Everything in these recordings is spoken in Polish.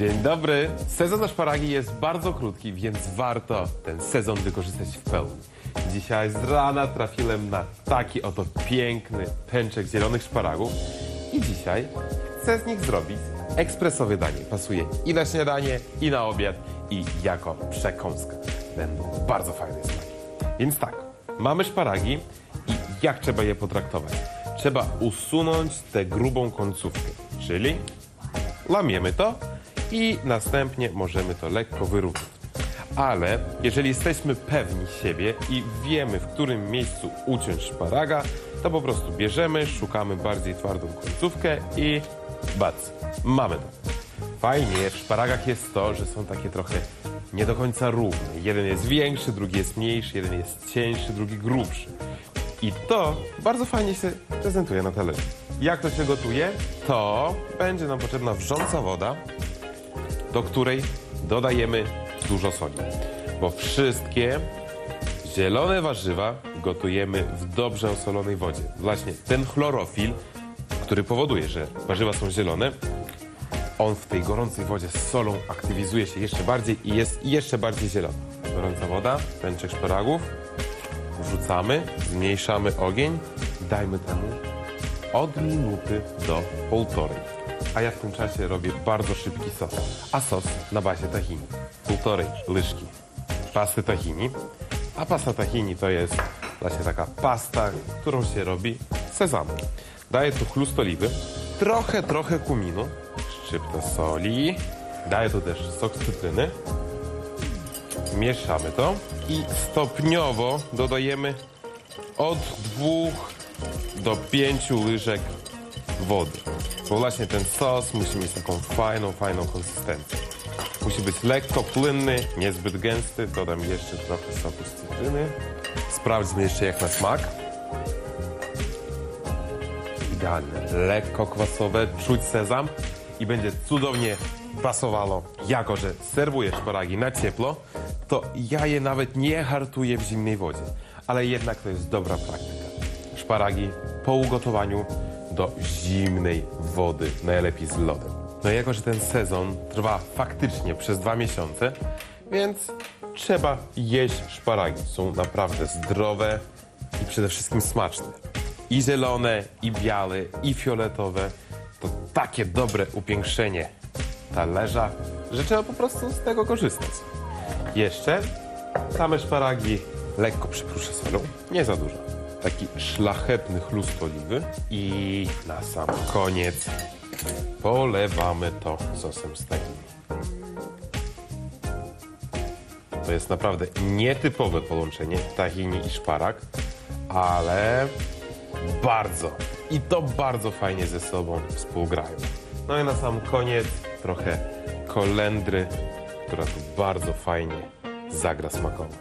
Dzień dobry. Sezon na szparagi jest bardzo krótki, więc warto ten sezon wykorzystać w pełni. Dzisiaj z rana trafiłem na taki oto piękny pęczek zielonych szparagów i dzisiaj chcę z nich zrobić ekspresowe danie. Pasuje i na śniadanie, i na obiad, i jako przekąska. Będą bardzo fajne smaki. Więc tak, mamy szparagi i jak trzeba je potraktować? Trzeba usunąć tę grubą końcówkę, czyli lamiemy to i następnie możemy to lekko wyrównać. Ale jeżeli jesteśmy pewni siebie i wiemy, w którym miejscu uciąć szparaga, to po prostu bierzemy, szukamy bardziej twardą końcówkę i bac, mamy to. Fajnie w szparagach jest to, że są takie trochę nie do końca równe. Jeden jest większy, drugi jest mniejszy, jeden jest cieńszy, drugi grubszy. I to bardzo fajnie się prezentuje na talerzu. Jak to się gotuje? To będzie nam potrzebna wrząca woda, do której dodajemy dużo soli. Bo wszystkie zielone warzywa gotujemy w dobrze osolonej wodzie. Właśnie ten chlorofil, który powoduje, że warzywa są zielone, on w tej gorącej wodzie z solą aktywizuje się jeszcze bardziej i jest jeszcze bardziej zielony. Gorąca woda, pęczek szparagów, wrzucamy, zmniejszamy ogień, dajmy temu od minuty do półtorej. A ja w tym czasie robię bardzo szybki sos. A sos na bazie tahini. Półtorej łyżki pasty tahini. A pasta tahini to jest właśnie taka pasta, którą się robi z sezamu. Daję tu chlust oliwy, trochę, trochę kuminu, szczyptę soli, daję tu też sok cytryny, mieszamy to i stopniowo dodajemy od dwóch do pięciu łyżek wody. Bo właśnie ten sos musi mieć taką fajną, fajną konsystencję. Musi być lekko płynny, niezbyt gęsty. Dodam jeszcze trochę soku z cytryny. Sprawdźmy jeszcze jak na smak. Idealne, lekko kwasowe, czuć sezam i będzie cudownie pasowało. Jako, że serwuję szparagi na ciepło, to ja je nawet nie hartuję w zimnej wodzie. Ale jednak to jest dobra praktyka. Szparagi po ugotowaniu do zimnej wody, najlepiej z lodem. No i jako, że ten sezon trwa faktycznie przez dwa miesiące, więc trzeba jeść szparagi. Są naprawdę zdrowe i przede wszystkim smaczne. I zielone, i białe, i fioletowe. To takie dobre upiększenie talerza, że trzeba po prostu z tego korzystać. Jeszcze same szparagi lekko przypruszę solą, nie za dużo. Taki szlachetny chlust oliwy i na sam koniec polewamy to sosem z tahini. To jest naprawdę nietypowe połączenie tahini i szparag, ale bardzo i to bardzo fajnie ze sobą współgrają. No i na sam koniec trochę kolendry, która tu bardzo fajnie zagra smakowo.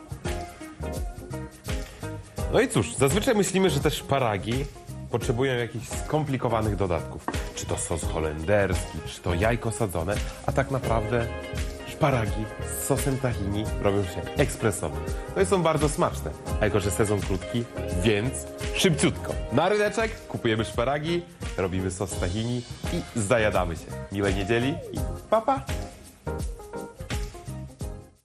No i cóż, zazwyczaj myślimy, że te szparagi potrzebują jakichś skomplikowanych dodatków. Czy to sos holenderski, czy to jajko sadzone, a tak naprawdę szparagi z sosem tahini robią się ekspresowo. No i są bardzo smaczne, a jako, że sezon krótki, więc szybciutko. Na ryneczek kupujemy szparagi, robimy sos tahini i zajadamy się. Miłej niedzieli i pa pa!